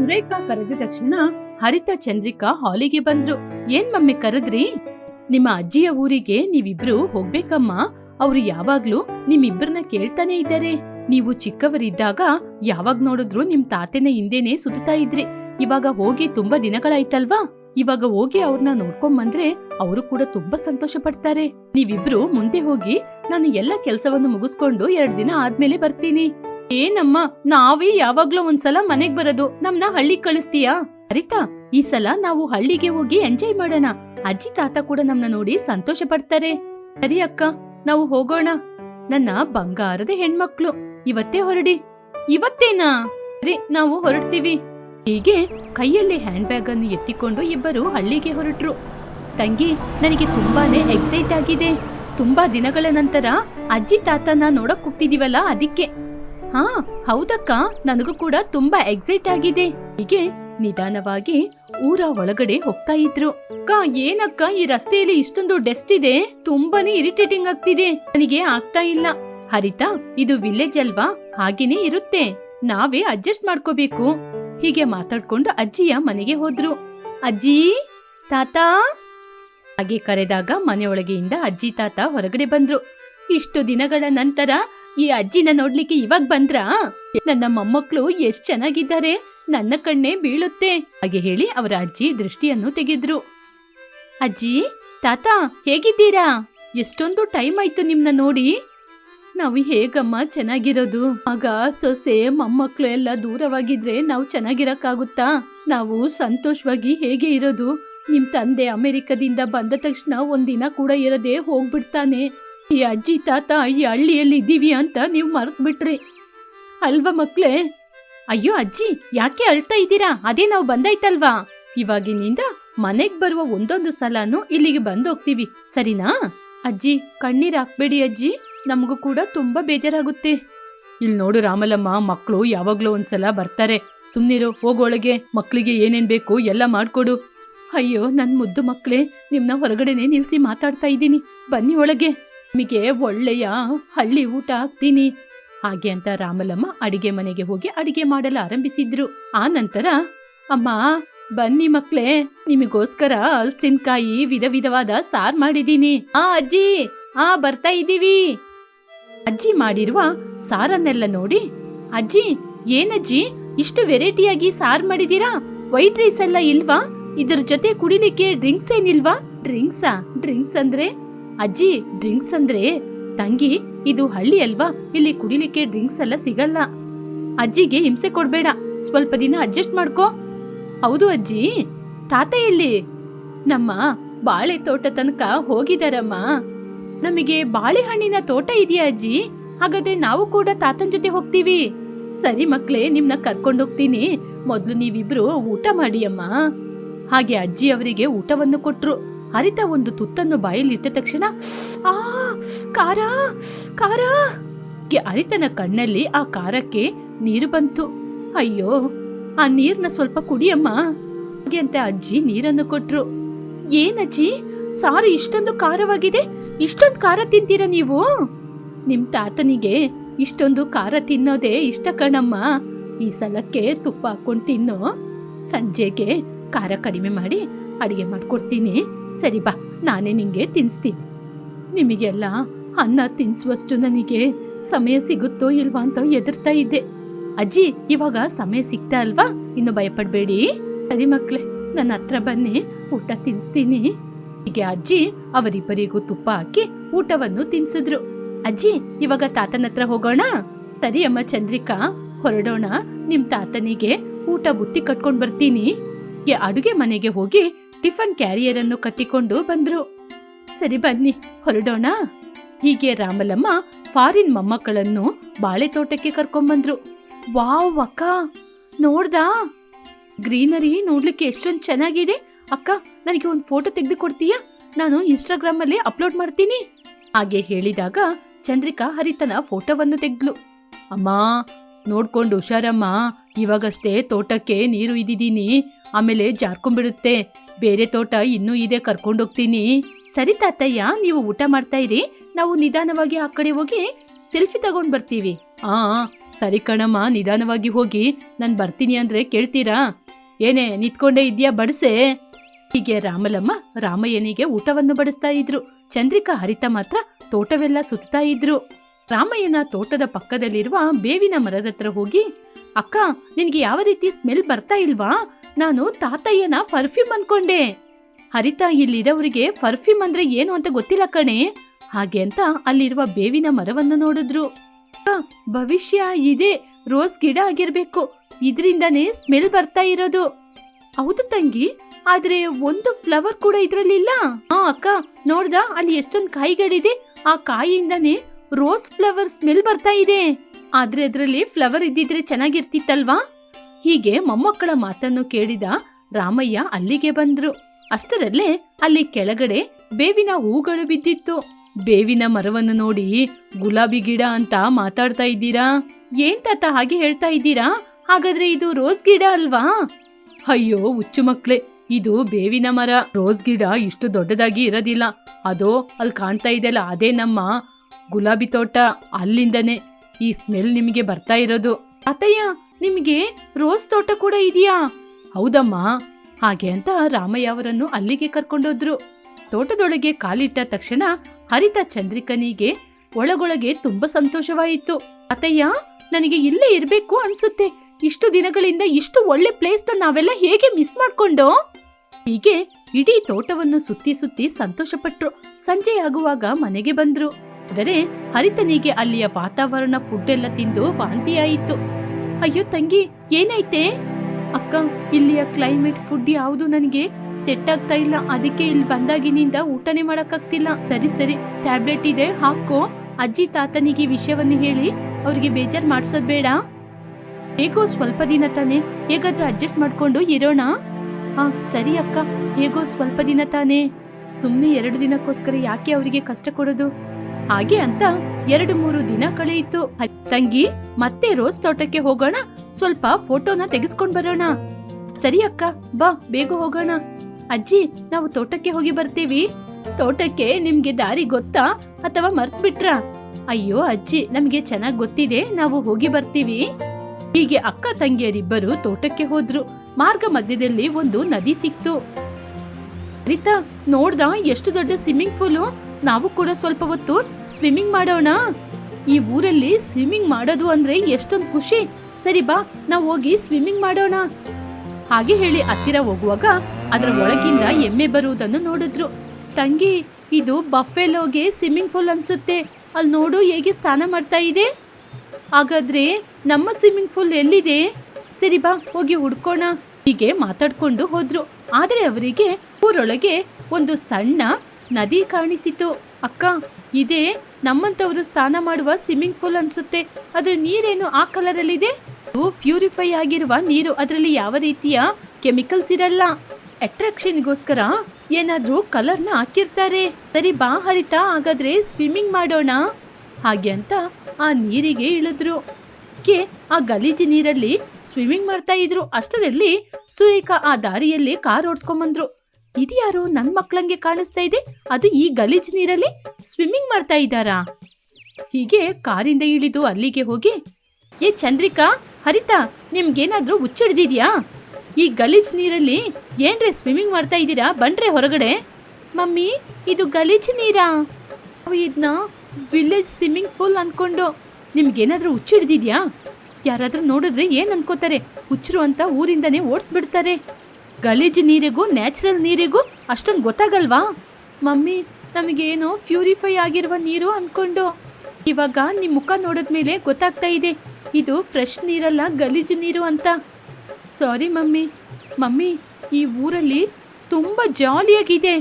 ಸುರೇಖಾ ಕರೆದ ತಕ್ಷಣ ಹರಿತ ಚಂದ್ರಿಕಾ ಹಾಲಿಗೆ ಬಂದ್ರು. ಏನ್ ಮಮ್ಮಿ ಕರೆದ್ರಿ? ನಿಮ್ಮ ಅಜ್ಜಿಯ ಊರಿಗೆ ನೀವಿಬ್ರು ಹೋಗ್ಬೇಕಮ್ಮ. ಅವ್ರು ಯಾವಾಗ್ಲೂ ನಿಮ್ಮಿಬ್ಬರನ್ನ ಕೇಳ್ತಾನೆ ಇದ್ದಾರೆ. ನೀವು ಚಿಕ್ಕವರಿದ್ದಾಗ ಯಾವಾಗ್ ನೋಡಿದ್ರು ನಿಮ್ ತಾತೆನ ಹಿಂದೆನೆ ಸುತ್ತಾ ಇದ್ರಿ. ಇವಾಗ ಹೋಗಿ ತುಂಬಾ ದಿನಗಳಾಯ್ತಲ್ವಾ? ಇವಾಗ ಹೋಗಿ ಅವ್ರನ್ನ ನೋಡ್ಕೊಂಬಂದ್ರೆ ಅವರು ಕೂಡ ತುಂಬಾ ಸಂತೋಷ ಪಡ್ತಾರೆ ನೀವಿಬ್ರು ಮುಂದೆ ಹೋಗಿ ನಾನು ಎಲ್ಲ ಕೆಲಸವನ್ನು ಮುಗಿಸ್ಕೊಂಡು ಎರಡ್ ದಿನ ಆದ್ಮೇಲೆ ಬರ್ತೀನಿ. ಏನಮ್ಮ ನಾವೇ ಯಾವಾಗ್ಲೂ ಒಂದ್ಸಲ ಮನೆಗ್ ಬರೋದು. ನಮ್ನ ಹಳ್ಳಿ ಕಳಿಸ್ತೀಯಾ? ಅರಿತಾ, ಈ ಸಲ ನಾವು ಹಳ್ಳಿಗೆ ಹೋಗಿ ಎಂಜಾಯ್ ಮಾಡೋಣ. ಅಜ್ಜಿ, ತಾತ ಕೂಡ ನಮ್ನ ನೋಡಿ ಸಂತೋಷ ಪಡ್ತಾರೆ. ಸರಿ ಅಕ್ಕ, ನಾವು ಹೋಗೋಣ. ನನ್ನ ಬಂಗಾರದ ಹೆಣ್ಮಕ್ಳು, ಇವತ್ತೇ ಹೊರಡಿ. ಇವತ್ತೇನಾ? ಸರಿ ನಾವು ಹೊರಡ್ತೀವಿ. ಹೀಗೆ ಕೈಯಲ್ಲಿ ಹ್ಯಾಂಡ್ ಬ್ಯಾಗ್ ಅನ್ನು ಎತ್ತಿಕೊಂಡು ಇಬ್ಬರು ಹಳ್ಳಿಗೆ ಹೊರಟ್ರು. ತಂಗಿ, ನನಗೆ ತುಂಬಾನೇ ಎಕ್ಸೈಟ್ ಆಗಿದೆ. ತುಂಬಾ ದಿನಗಳ ನಂತರ ಅಜ್ಜಿ, ತಾತನ ನೋಡಕ್ ಹೋಗ್ತಿದೀವಲ್ಲ ಅದಕ್ಕೆ. ಹಾ, ಹೌದಕ್ಕ. ನನಗೂ ಕೂಡ ತುಂಬಾ ಎಕ್ಸೈಟ್ ಆಗಿದೆ. ಹೀಗೆ ನಿಧಾನವಾಗಿ ಊರ ಒಳಗಡೆ ಹೋಗ್ತಾ ಇದ್ರು. ಅಕ್ಕ, ಏನಕ್ಕ ಈ ರಸ್ತೆಯಲ್ಲಿ ಇಷ್ಟೊಂದು ಡೆಸ್ಟ್ ಇದೆ? ತುಂಬಾನೇ ಇರಿಟೇಟಿಂಗ್ ಆಗ್ತಿದೆ. ನನಗೆ ಆಗ್ತಾ ಇಲ್ಲ. ಹರಿತಾ, ಇದು ವಿಲೇಜ್ ಅಲ್ವಾ? ಹಾಗೇನೇ ಇರುತ್ತೆ. ನಾವೇ ಅಡ್ಜಸ್ಟ್ ಮಾಡ್ಕೋಬೇಕು. ಹೀಗೆ ಮಾತಾಡ್ಕೊಂಡು ಅಜ್ಜಿಯ ಮನೆಗೆ ಹೋದ್ರು. ಅಜ್ಜಿ, ತಾತ? ಹಾಗೆ ಕರೆದಾಗ ಮನೆಯೊಳಗೆಯಿಂದ ಅಜ್ಜಿ, ತಾತ ಹೊರಗಡೆ ಬಂದ್ರು. ಇಷ್ಟು ದಿನಗಳ ನಂತರ ಈ ಅಜ್ಜಿನ ನೋಡ್ಲಿಕ್ಕೆ ಇವಾಗ ಬಂದ್ರಾ? ನನ್ನ ಮೊಮ್ಮಕ್ಳು ಎಷ್ಟ್ ಚೆನ್ನಾಗಿದ್ದಾರೆ. ನನ್ನ ಕಣ್ಣೇ ಬೀಳುತ್ತೆ. ಹಾಗೆ ಹೇಳಿ ಅವರ ಅಜ್ಜಿ ದೃಷ್ಟಿಯನ್ನು ತೆಗೆದ್ರು. ಅಜ್ಜಿ, ತಾತ, ಹೇಗಿದ್ದೀರಾ? ಎಷ್ಟೊಂದು ಟೈಮ್ ಆಯ್ತು ನಿಮ್ನ ನೋಡಿ. ನಾವು ಹೇಗಮ್ಮ ಚೆನ್ನಾಗಿರೋದು? ಆಗ ಸೊಸೆ, ಮೊಮ್ಮಕ್ಳು ಎಲ್ಲ ದೂರವಾಗಿದ್ರೆ ನಾವು ಚೆನ್ನಾಗಿರಕ್ಕಾಗುತ್ತಾ? ನಾವು ಸಂತೋಷವಾಗಿ ಹೇಗೆ ಇರೋದು? ನಿಮ್ ತಂದೆ ಅಮೆರಿಕದಿಂದ ಬಂದ ತಕ್ಷಣ ಒಂದಿನ ಕೂಡ ಇರದೆ ಹೋಗ್ಬಿಡ್ತಾನೆ. ಈ ಅಜ್ಜಿ ತಾತ ಈ ಹಳ್ಳಿಯಲ್ಲಿ ಇದ್ದೀವಿ ಅಂತ ನೀವು ಮರೆತು ಬಿಟ್ರಿ ಅಲ್ವಾ ಮಕ್ಳೇ? ಅಯ್ಯೋ ಅಜ್ಜಿ, ಯಾಕೆ ಅಳ್ತಾ ಇದ್ದೀರಾ? ಅದೇ ನಾವು ಬಂದಾಯ್ತಲ್ವಾ? ಇವಾಗಿನಿಂದ ಮನೆಗ್ ಬರುವ ಒಂದೊಂದು ಸಲನು ಇಲ್ಲಿಗೆ ಬಂದು ಹೋಗ್ತೀವಿ ಸರಿನಾ? ಅಜ್ಜಿ, ಕಣ್ಣೀರ್ ಹಾಕ್ಬೇಡಿ ಅಜ್ಜಿ, ನಮಗೂ ಕೂಡ ತುಂಬಾ ಬೇಜಾರಾಗುತ್ತೆ. ಇಲ್ಲಿ ನೋಡು ರಾಮಲಮ್ಮ ಮಕ್ಕಳು ಯಾವಾಗ್ಲೂ ಒಂದ್ಸಲ ಬರ್ತಾರೆ. ಸುಮ್ನಿರು ಹೋಗೊಳಗೆ ಮಕ್ಕಳಿಗೆ ಏನೇನ್ ಬೇಕು ಎಲ್ಲ ಮಾಡ್ಕೊಡು. ಅಯ್ಯೋ, ನನ್ ಮುದ್ದು ಮಕ್ಕಳೇ ನಿಮ್ನ ಹೊರಗಡೆನೆ ನಿಲ್ಸಿ ಮಾತಾಡ್ತಾ ಇದ್ದೀನಿ. ಬನ್ನಿ ಒಳಗೆ. ನಿಮಗೆ ಒಳ್ಳೆಯ ಹಳ್ಳಿ ಊಟ ಹಾಕ್ತೀನಿ. ಹಾಗೆ ಅಂತ ರಾಮಲಮ್ಮ ಅಡಿಗೆ ಮನೆಗೆ ಹೋಗಿ ಅಡಿಗೆ ಮಾಡಲು ಆರಂಭಿಸಿದ್ರು. ಆ ನಂತರ, ಅಮ್ಮ, ಬನ್ನಿ ಮಕ್ಳೇ, ನಿಮಗೋಸ್ಕರ ಹಲ್ಸಿನ್ಕಾಯಿ ವಿಧ ವಿಧವಾದ ಸಾರ್ ಮಾಡಿದೀನಿ ಆ, ಅಜ್ಜಿ, ಆ, ಬರ್ತಾ ಇದ್ದೀವಿ. ಅಜ್ಜಿ ಮಾಡಿರುವ ಸಾರನ್ನೆಲ್ಲ ನೋಡಿ, ಅಜ್ಜಿ, ಏನಜ್ಜಿ, ಇಷ್ಟು ವೆರೈಟಿಯಾಗಿ ಸಾರ್ ಮಾಡಿದೀರಾ ವೈಟ್ ರೈಸ್ ಎಲ್ಲ ಇಲ್ವಾ? ಇದ್ರ ಜೊತೆ ಕುಡಿಲಿಕ್ಕೆ ಡ್ರಿಂಕ್ಸ್ ಏನಿಲ್ವಾ? ಡ್ರಿಂಕ್ಸಾ? ಡ್ರಿಂಕ್ಸ್ ಅಂದ್ರೆ? ಅಜ್ಜಿ ಡ್ರಿಂಕ್ಸ್ ಅಂದ್ರೆ, ತಂಗಿ, ಇದು ಹಳ್ಳಿ ಅಲ್ವಾ? ಇಲ್ಲಿ ಕುಡಿಲಿಕ್ಕೆ ಡ್ರಿಂಕ್ಸ್ ಎಲ್ಲ ಸಿಗಲ್ಲ. ಅಜ್ಜಿಗೆ ಹಿಂಸೆ ಕೊಡ್ಬೇಡ. ಸ್ವಲ್ಪ ದಿನ ಅಡ್ಜಸ್ಟ್ ಮಾಡ್ಕೋ. ಹೌದು ಅಜ್ಜಿ. ತಾತ ಎಲ್ಲಿ? ನಮ್ಮ ಬಾಳೆ ತೋಟ ತನಕ ಹೋಗಿದಾರಮ್ಮ. ನಮಗೆ ಬಾಳೆಹಣ್ಣಿನ ತೋಟ ಇದೆಯಾ ಅಜ್ಜಿ? ಹಾಗಾದ್ರೆ ನಾವು ಕೂಡ ತಾತನ ಜೊತೆ ಹೋಗ್ತೀವಿ. ಸರಿ ಮಕ್ಳೇ, ನಿಮ್ನ ಕರ್ಕೊಂಡು ಹೋಗ್ತೀನಿ. ಮೊದ್ಲು ನೀವಿಬ್ರು ಊಟ ಮಾಡಿ ಅಮ್ಮ ಹಾಗೆ ಅಜ್ಜಿ ಅವರಿಗೆ ಊಟವನ್ನು ಕೊಟ್ರು. ಹರಿತ ಒಂದು ತುತ್ತನ್ನು ಬಾಯಲ್ಲಿಟ್ಟ ತಕ್ಷಣ, ಆ, ಖಾರ ಖಾರ. ಗೆ ಹರಿತನ ಕಣ್ಣಲ್ಲಿ ಆ ಖಾರಕ್ಕೆ ನೀರು ಬಂತು. ಅಯ್ಯೋ, ಆ ನೀರನ್ನ ಸ್ವಲ್ಪ ಕುಡಿಯಮ್ಮ. ಅಂತ ಅಜ್ಜಿ ನೀರನ್ನು ಕೊಟ್ರು. ಏನಜ್ಜಿ ಸಾರು ಇಷ್ಟೊಂದು ಖಾರವಾಗಿದೆ, ಇಷ್ಟೊಂದು ಖಾರ ತಿಂತೀರ ನೀವು? ನಿಮ್ ತಾತನಿಗೆ ಇಷ್ಟೊಂದು ಖಾರ ತಿನ್ನೋದೇ ಇಷ್ಟ ಕಣಮ್ಮ. ಈ ಸಲಕ್ಕೆ ತುಪ್ಪ ಹಾಕೊಂಡು ತಿನ್ನೋ, ಸಂಜೆಗೆ ಖಾರ ಕಡಿಮೆ ಮಾಡಿ ಅಡಿಗೆ ಮಾಡ್ಕೊಡ್ತೀನಿ. ಸರಿ ಬಾ, ನಾನೇ ನಿಂಗೆ ತಿನ್ಸ್ತೀನಿ. ನಿಮಗೆಲ್ಲ ಅನ್ನ ತಿನ್ಸುವಷ್ಟು ನನಗೆ ಸಮಯ ಸಿಗುತ್ತೋ ಇಲ್ವಾ ಅಂತ ಎದುರ್ತಾ ಇದ್ದೆ. ಅಜ್ಜಿ, ಇವಾಗ ಸಮಯ ಸಿಗ್ತಾ ಅಲ್ವಾ? ಇನ್ನು ಭಯಪಡಬೇಡಿ. ಸರಿ ಮಕ್ಳೆ, ನನ್ನ ಹತ್ರ ಬನ್ನಿ, ಊಟ ತಿನ್ಸ್ತೀನಿ. ಹೀಗೆ ಅಜ್ಜಿ ಅವರಿಬ್ಬರಿಗೂ ತುಪ್ಪ ಹಾಕಿ ಊಟವನ್ನು ತಿನ್ಸಿದ್ರು. ಅಜ್ಜಿ, ಇವಾಗ ತಾತನ ಹತ್ರ ಹೋಗೋಣ? ಸರಿ ಅಮ್ಮ ಚಂದ್ರಿಕಾ, ಹೊರಡೋಣ. ನಿಮ್ ತಾತನಿಗೆ ಊಟ ಬುತ್ತಿ ಕಟ್ಕೊಂಡ್ ಬರ್ತೀನಿ. ಅಡುಗೆ ಮನೆಗೆ ಹೋಗಿ ಟಿಫನ್ ಕ್ಯಾರಿಯರ್ ಅನ್ನು ಕಟ್ಟಿಕೊಂಡು ಬಂದ್ರು. ಸರಿ ಬನ್ನಿ, ಹೊರಡೋಣ. ಹೀಗೆ ರಾಮಲಮ್ಮ ಫಾರಿನ್ ಮೊಮ್ಮಕ್ಕಳನ್ನು ಬಾಳೆ ತೋಟಕ್ಕೆ ಕರ್ಕೊಂಬಂದ್ರು. ವಾವ್ ಅಕ್ಕ, ನೋಡ್ದಾ? ಗ್ರೀನರಿ ನೋಡ್ಲಿಕ್ಕೆ ಎಷ್ಟೊಂದು ಚೆನ್ನಾಗಿದೆ. ಅಕ್ಕ, ನನಗೆ ಒಂದು ಫೋಟೋ ತೆಗೆದು ಕೊಡ್ತೀಯಾ ನಾನು ಇನ್ಸ್ಟಾಗ್ರಾಮ್ ಅಲ್ಲಿ ಅಪ್ಲೋಡ್ ಮಾಡ್ತೀನಿ. ಹಾಗೆ ಹೇಳಿದಾಗ ಚಂದ್ರಿಕಾ ಹರಿತನ ಫೋಟೋವನ್ನು ತೆಗ್ದ್ಲು. ಅಮ್ಮ, ನೋಡ್ಕೊಂಡು ಹುಷಾರಮ್ಮ. ಇವಾಗಷ್ಟೇ ತೋಟಕ್ಕೆ ನೀರು ಇದ್ದಿದ್ದೀನಿ ಆಮೇಲೆ ಜಾರ್ಕೊಂಡ್ಬಿಡುತ್ತೆ. ಬೇರೆ ತೋಟ ಇನ್ನೂ ಇದೆ ಕರ್ಕೊಂಡೋಗ್ತೀನಿ. ಸರಿ ತಾತಯ್ಯ, ನೀವು ಊಟ ಮಾಡ್ತಾ ಇರಿ. ನಾವು ನಿಧಾನವಾಗಿ ಆ ಕಡೆ ಹೋಗಿ ಸೆಲ್ಫಿ ತಗೊಂಡ್ ಬರ್ತೀವಿ. ಆ ಸರಿ ಕಣಮ್ಮ, ನಿಧಾನವಾಗಿ ಹೋಗಿ. ನಾನು ಬರ್ತೀನಿ ಅಂದ್ರೆ ಕೇಳ್ತೀರಾ? ಏನೇ, ನಿಂತ್ಕೊಂಡೇ ಇದೆಯಾ ಬಡಿಸೆ? ಹೀಗೆ ರಾಮಲಮ್ಮ ರಾಮಯ್ಯನಿಗೆ ಊಟವನ್ನು ಬಡಿಸ್ತಾ ಇದ್ರು. ಚಂದ್ರಿಕಾ, ಹರಿತ ಮಾತ್ರ ತೋಟವೆಲ್ಲ ಸುತ್ತಾ ಇದ್ರು. ರಾಮಯ್ಯನ ತೋಟದ ಪಕ್ಕದಲ್ಲಿರುವ ಬೇವಿನ ಮರದ ಹತ್ರ ಹೋಗಿ, ಅಕ್ಕ, ನಿನಗೆ ಯಾವ ರೀತಿ ಸ್ಮೆಲ್ ಬರ್ತಾ ಇಲ್ವಾ? ನಾನು ತಾತಯ್ಯನ ಪರ್ಫ್ಯೂಮ್ ಅನ್ಕೊಂಡೆ. ಹರಿತಾ ಇಲ್ಲಿರೋರಿಗೆ ಪರ್ಫ್ಯೂಮ್ ಅಂದ್ರೆ ಏನು ಅಂತ ಗೊತ್ತಿಲ್ಲ ಕಣೆ. ಹಾಗೆ ಅಂತ ಅಲ್ಲಿರುವ ಬೇವಿನ ಮರವನ್ನು ನೋಡಿದ್ರು. ಭವಿಷ್ಯ ಇದೆ. ರೋಸ್ ಗಿಡ ಆಗಿರ್ಬೇಕು. ಇದರಿಂದಾನೇ ಸ್ಮೆಲ್ ಬರ್ತಾ ಇರೋದು. ಹೌದು ತಂಗಿ, ಆದ್ರೆ ಒಂದು ಫ್ಲವರ್ ಕೂಡ ಇದ್ರಲ್ಲಿಲ್ಲ. ಹಾ ಅಕ್ಕ, ನೋಡ್ದ, ಅಲ್ಲಿ ಎಷ್ಟೊಂದು ಕಾಯಿಗಳಿದೆ. ಆ ಕಾಯಿಯಿಂದಾನೇ ರೋಸ್ ಫ್ಲವರ್ ಸ್ಮೆಲ್ ಬರ್ತಾ ಇದೆ. ಆದ್ರೆ ಅದರಲ್ಲಿ ಫ್ಲವರ್ ಇದ್ದಿದ್ರೆ ಚೆನ್ನಾಗಿರ್ತಿತ್ತಲ್ವಾ? ಹೀಗೆ ಮೊಮ್ಮಕ್ಕಳ ಮಾತನ್ನು ಕೇಳಿದ ರಾಮಯ್ಯ ಅಲ್ಲಿಗೆ ಬಂದ್ರು. ಅಷ್ಟರಲ್ಲೇ ಅಲ್ಲಿ ಕೆಳಗಡೆ ಬೇವಿನ ಹೂಗಳು ಬಿದ್ದಿತ್ತು. ಬೇವಿನ ಮರವನ್ನು ನೋಡಿ, ಗುಲಾಬಿ ಗಿಡ ಅಂತ ಮಾತಾಡ್ತಾ ಇದ್ದೀರಾ? ಏನ್ ತಾತ ಹಾಗೆ ಹೇಳ್ತಾ ಇದ್ದೀರಾ? ಹಾಗಾದ್ರೆ ಇದು ರೋಸ್ ಗಿಡ ಅಲ್ವಾ? ಅಯ್ಯೋ, ಹುಚ್ಚು ಮಕ್ಳೇ, ಇದು ಬೇವಿನ ಮರ. ರೋಸ್ ಗಿಡ ಇಷ್ಟು ದೊಡ್ಡದಾಗಿ ಇರೋದಿಲ್ಲ. ಅದೋ ಅಲ್ಲಿ ಕಾಣ್ತಾ ಇದೆಯಲ್ಲ, ಅದೇ ನಮ್ಮ ಗುಲಾಬಿ ತೋಟ. ಅಲ್ಲಿಂದನೇ ಈ ಸ್ಮೆಲ್ ನಿಮಗೆ ಬರ್ತಾ ಇರೋದು. ಅತ್ತಯ್ಯ ನಿಮಗೆ ರೋಸ್ ತೋಟ ಕೂಡ ಇದೆಯಾ? ಹೌದಮ್ಮ. ಹಾಗೆ ಅಂತ ರಾಮಯ್ಯ ಅವರನ್ನು ಅಲ್ಲಿಗೆ ಕರ್ಕೊಂಡೋದ್ರು. ತೋಟದೊಳಗೆ ಕಾಲಿಟ್ಟ ತಕ್ಷಣ ಹರಿತ ಚಂದ್ರಿಕನಿಗೆ ಒಳಗೊಳಗೆ ತುಂಬಾ ಸಂತೋಷವಾಯಿತು. ಅತಯ್ಯ ನನಗೆ ಇಲ್ಲೇ ಇರಬೇಕು ಅನ್ಸುತ್ತೆ. ಇಷ್ಟು ದಿನಗಳಿಂದ ಇಷ್ಟು ಒಳ್ಳೆ ಪ್ಲೇಸ್ ನಾವೆಲ್ಲ ಹೇಗೆ ಮಿಸ್ ಮಾಡ್ಕೊಂಡು? ಹೀಗೆ ಇಡೀ ತೋಟವನ್ನು ಸುತ್ತಿ ಸುತ್ತಿ ಸಂತೋಷಪಟ್ರು. ಸಂಜೆ ಆಗುವಾಗ ಮನೆಗೆ ಬಂದ್ರು. ಆದರೆ ಹರಿತನಿಗೆ ಅಲ್ಲಿಯ ವಾತಾವರಣ ಫುಡ್ ಎಲ್ಲ ತಿಂದು ವಾಂತಿಯಾಯಿತು ಅಯ್ಯೋ ತಂಗಿ ಏನೈತೆ ಅಕ್ಕ, ಇಲ್ಲಿಯ ಕ್ಲೈಮೇಟ್ ಫುಡ್ ಯಾವುದು ನನಗೆ? ಸೆಟ್ ಆಗ್ತಾ ಇಲ್ಲ. ಅದಕ್ಕೆ ಇಲ್ಲಿ ಬಂದಾಗಿನಿಂದ ಊಟನೇ ಮಾಡಕ್ಕಾಗ್ತಿಲ್ಲ. ಸರಿ ಸರಿ. ಟ್ಯಾಬ್ಲೆಟ್ ಇದೆ, ಹಾಕೋ. ಅಜ್ಜಿ ತಾತನಿಗೆ ವಿಷಯವನ್ನು ಹೇಳಿ, ಅವರಿಗೆ ಬೇಜಾರ್ ಮಾಡಿಸೋದು ಬೇಡ. ಹೇಗೋ ಸ್ವಲ್ಪ ದಿನ ತಾನೇ, ಹೇಗಾದ್ರೂ ಅಡ್ಜಸ್ಟ್ ಮಾಡ್ಕೊಂಡು ಇರೋಣ? ಹಾ ಸರಿ ಅಕ್ಕ. ಹೇಗೋ ಸ್ವಲ್ಪ ದಿನ ತಾನೇ. ಸುಮ್ಮನೆ ಎರಡು ದಿನಕ್ಕೋಸ್ಕರ ಯಾಕೆ ಅವರಿಗೆ ಕಷ್ಟ ಕೊಡೋದು? ಹಾಗೆ ಅಂತ ಎರಡು ಮೂರು ದಿನ ಕಳೆಯಿತು. ತಂಗಿ, ಮತ್ತೆ ರೋಸ್ ತೋಟಕ್ಕೆ ಹೋಗೋಣ. ಸ್ವಲ್ಪ ಫೋಟೋನ ತೆಗೆಸ್ಕೊಂಡ್ ಬರೋಣ. ಸರಿ ಅಕ್ಕ, ಬಾ, ಬೇಗ ಹೋಗೋಣ. ಅಜ್ಜಿ, ನಾವು ತೋಟಕ್ಕೆ ಹೋಗಿ ಬರ್ತೀವಿ. ತೋಟಕ್ಕೆ ನಿಮ್ಗೆ ದಾರಿ ಗೊತ್ತಾ? ಅಥವಾ ಮರ್ತ್ ಬಿಟ್ರಾ ಅಯ್ಯೋ ಅಜ್ಜಿ, ನಮ್ಗೆ ಚೆನ್ನಾಗ್ ಗೊತ್ತಿದೆ, ನಾವು ಹೋಗಿ ಬರ್ತೀವಿ. ಹೀಗೆ ಅಕ್ಕ ತಂಗಿಯರಿಬ್ಬರು ತೋಟಕ್ಕೆ ಹೋದ್ರು. ಮಾರ್ಗ ಮಧ್ಯದಲ್ಲಿ ಒಂದು ನದಿ ಸಿಕ್ತು. ರೀತಾ, ನೋಡ್ದ, ಎಷ್ಟು ದೊಡ್ಡ ಸ್ವಿಮ್ಮಿಂಗ್ ಪೂಲು? ನಾವು ಕೂಡ ಸ್ವಲ್ಪ ಹೊತ್ತು ಸ್ವಿಮ್ಮಿಂಗ್ ಮಾಡೋಣ. ಈ ಊರಲ್ಲಿ ಸ್ವಿಮ್ಮಿಂಗ್ ಮಾಡೋದು ಅಂದ್ರೆ ಎಷ್ಟೊಂದು ಖುಷಿ. ಸರಿ ಬಾ, ನಾವು ಹೋಗಿ ಸ್ವಿಮ್ಮಿಂಗ್ ಮಾಡೋಣ. ಹಾಗೆ ಹೇಳಿ ಹತ್ತಿರ ಹೋಗುವಾಗ ಅದರ ಒಳಗಿಂದ ಎಮ್ಮೆ ಬರುವುದನ್ನು ನೋಡಿದ್ರು. ತಂಗಿ, ಇದು ಬಫೆಲೋಗೆ ಸ್ವಿಮ್ಮಿಂಗ್ ಪೂಲ್ ಅನ್ಸುತ್ತೆ. ಅಲ್ಲಿ ನೋಡು ಹೇಗೆ ಸ್ನಾನ ಮಾಡ್ತಾ ಇದೆ. ಹಾಗಾದ್ರೆ ನಮ್ಮ ಸ್ವಿಮ್ಮಿಂಗ್ ಪೂಲ್ ಎಲ್ಲಿದೆ? ಸರಿ ಬಾ, ಹೋಗಿ ಹುಡ್ಕೋಣ. ಹೀಗೆ ಮಾತಾಡ್ಕೊಂಡು ಹೋದ್ರು. ಆದರೆ ಅವರಿಗೆ ಊರೊಳಗೆ ಒಂದು ಸಣ್ಣ ನದಿ ಕಾಣಿಸಿತು. ಅಕ್ಕ, ಇದೇ ನಮ್ಮಂತವರು ಸ್ನಾನ ಮಾಡುವ ಸ್ವಿಮ್ಮಿಂಗ್ ಪೂಲ್ ಅನ್ಸುತ್ತೆ. ಅದ್ರ ನೀರೇನು ಆ ಕಲರ್ ಅಲ್ಲಿದೆ ಪ್ಯೂರಿಫೈ ಆಗಿರುವ ನೀರು. ಅದರಲ್ಲಿ ಯಾವ ರೀತಿಯ ಕೆಮಿಕಲ್ಸ್ ಇರಲ್ಲ. ಅಟ್ರಾಕ್ಷನ್ಗೋಸ್ಕರ ಏನಾದ್ರೂ ಕಲರ್ನ ಹಾಕಿರ್ತಾರೆ. ಸರಿ, ಬಾ ಹರಿತ, ಹಾಗಾದ್ರೆ ಸ್ವಿಮ್ಮಿಂಗ್ ಮಾಡೋಣ. ಹಾಗೆ ಅಂತ ಆ ನೀರಿಗೆ ಇಳಿದ್ರು. ಕೆ, ಆ ಗಲೀಜು ನೀರಲ್ಲಿ ಸ್ವಿಮ್ಮಿಂಗ್ ಮಾಡ್ತಾ ಇದ್ರು. ಅಷ್ಟರಲ್ಲಿ ಸುರೇಖಾ ಆ ದಾರಿಯಲ್ಲಿ ಕಾರ್ ಓಡಿಸ್ಕೊಂಬಂದ್ರು. ಇದ್ಯಾರು ನನ್ ಮಕ್ಕಳಂಗೆ ಕಾಣಿಸ್ತಾ ಇದೆ? ಅದು ಈ ಗಲೀಜ್ ನೀರಲ್ಲಿ ಸ್ವಿಮ್ಮಿಂಗ್ ಮಾಡ್ತಾ ಇದ್ದಾರಾ? ಹೀಗೆ ಕಾರಿಂದ ಇಳಿದು ಅಲ್ಲಿಗೆ ಹೋಗಿ, ಏ ಚಂದ್ರಿಕಾ, ಹರಿತಾ, ನಿಮ್ಗೇನಾದ್ರೂ ಹುಚ್ಚಿಡ್ದಿದ್ಯಾ? ಈ ಗಲೀಜ್ ನೀರಲ್ಲಿ ಏನ್ರೀ ಸ್ವಿಮ್ಮಿಂಗ್ ಮಾಡ್ತಾ ಇದ್ದೀರಾ? ಬನ್ರಿ ಹೊರಗಡೆ. ಮಮ್ಮಿ, ಇದು ಗಲೀಜ್ ನೀರಾ? ಇದನ್ನ ವಿಲೇಜ್ ಸ್ವಿಮ್ಮಿಂಗ್ ಪೂಲ್ ಅನ್ಕೊಂಡು ನಿಮ್ಗೇನಾದ್ರೂ ಹುಚ್ಚಿಡ್ದಿದ್ಯಾ? ಯಾರಾದ್ರೂ ನೋಡಿದ್ರೆ ಏನ್ ಅನ್ಕೋತಾರೆ? ಹುಚ್ಚರು ಅಂತ ಊರಿಂದನೇ ಓಡಿಸ್ಬಿಡ್ತಾರೆ. ಗಲೀಜ್ ನೀರಿಗೂ, ನ್ಯಾಚುರಲ್ ನೀರಿಗೂ ಅಷ್ಟೊಂದು ಗೊತ್ತಾಗಲ್ವಾ? ಮಮ್ಮಿ, ನಮಗೇನು ಪ್ಯೂರಿಫೈ ಆಗಿರುವ ನೀರು ಅನ್ಕೊಂಡು. ಇವಾಗ ನಿಮ್ಮ ಮುಖ ನೋಡಿದ್ಮೇಲೆ ಗೊತ್ತಾಗ್ತಾ ಇದೆ. ಇದು ಫ್ರೆಶ್ ನೀರಲ್ಲ, ಗಲೀಜು ನೀರು ಅಂತ. ಸಾರಿ ಮಮ್ಮಿ. ಮಮ್ಮಿ, ಈ ಊರಲ್ಲಿ ತುಂಬ ಜಾಲಿಯಾಗಿದೆ.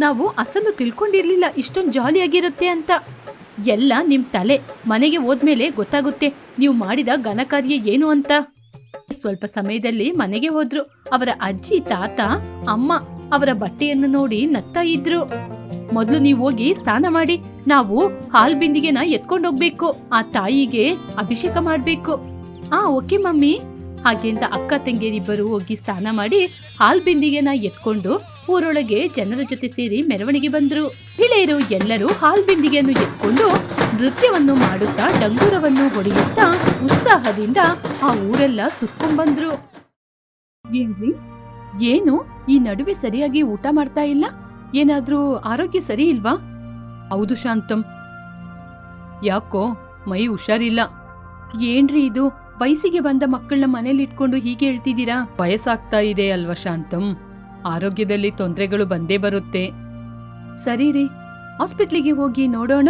ನಾವು ಅಸಲು ತಿಳ್ಕೊಂಡಿರಲಿಲ್ಲ ಇಷ್ಟೊಂದು ಜಾಲಿಯಾಗಿರುತ್ತೆ ಅಂತ. ಎಲ್ಲ ನಿಮ್ಮ ತಲೆ ಮನೆಗೆ ಹೋದ್ಮೇಲೆ ಗೊತ್ತಾಗುತ್ತೆ. ನೀವು ಮಾಡಿದ ಘನಕಾರ್ಯ ಏನು ಅಂತ. ಸ್ವಲ್ಪ ಸಮಯದಲ್ಲಿ ಮನೆಗೆ ಹೋದ್ರು. ಅವರ ಅಜ್ಜಿ ತಾತ, ಅಮ್ಮ ಅವರ ಬಟ್ಟೆಯನ್ನು ನೋಡಿ ನಗ್ತಾ ಇದ್ರು. ಮೊದಲು ನೀವು ಹೋಗಿ ಸ್ನಾನ ಮಾಡಿ, ನಾವು ಹಾಲ್ ಬಿಂದಿಗೆನ ಎತ್ಕೊಂಡು ಹೋಗ್ಬೇಕು, ಆ ತಾಯಿಗೆ ಅಭಿಷೇಕ ಮಾಡ್ಬೇಕು. ಆ, ಓಕೆ ಮಮ್ಮಿ. ಹಾಗೆಂತ ಅಕ್ಕ ತಂಗಿಯರಿಬ್ಬರು ಹೋಗಿ ಸ್ನಾನ ಮಾಡಿ ಹಾಲ್ ಬಿಂದಿಗೆನ ಎತ್ಕೊಂಡು ಊರೊಳಗೆ ಜನರ ಜೊತೆ ಸೇರಿ ಮೆರವಣಿಗೆ ಬಂದ್ರು. ಹಿಳೆಯರು ಎಲ್ಲರೂ ಹಾಲ್ ಬಿಂದಿಗೆಯನ್ನು ಎತ್ಕೊಂಡು ನೃತ್ಯವನ್ನು ಮಾಡುತ್ತಾ ಡಂಗೂರವನ್ನು ಹೊಡೆಯುತ್ತಾ ಉತ್ಸಾಹದಿಂದ ಆ ಊರೆಲ್ಲ ಸುತ್ಕೊಂಡ್ಬಂದ್ರು ಏನ್ರಿ? ಏನು? ಈ ನಡುವೆ ಸರಿಯಾಗಿ ಊಟ ಮಾಡ್ತಾ ಇಲ್ಲ? ಏನಾದ್ರೂ ಆರೋಗ್ಯ ಸರಿ ಇಲ್ವಾ? ಹೌದು ಶಾಂತಂ. ಯಾಕೋ, ಮೈ ಹುಷಾರಿಲ್ಲ. ಏನ್ರಿ ಇದು? ವಯಸ್ಸಿಗೆ ಬಂದ ಮಕ್ಕಳನ್ನ ಮನೇಲಿ ಇಟ್ಕೊಂಡು ಹೀಗೆ ಹೇಳ್ತಿದ್ದೀರಾ? ವಯಸ್ಸಾಗ್ತಾ ಇದೆ ಅಲ್ವಾ ಶಾಂತಂ? ಆರೋಗ್ಯದಲ್ಲಿ ತೊಂದರೆಗಳು ಬಂದೇ ಬರುತ್ತೆ. ಸರಿ ರೀ. ಹಾಸ್ಪಿಟ್ಲಿಗೆ ಹೋಗಿ ನೋಡೋಣ?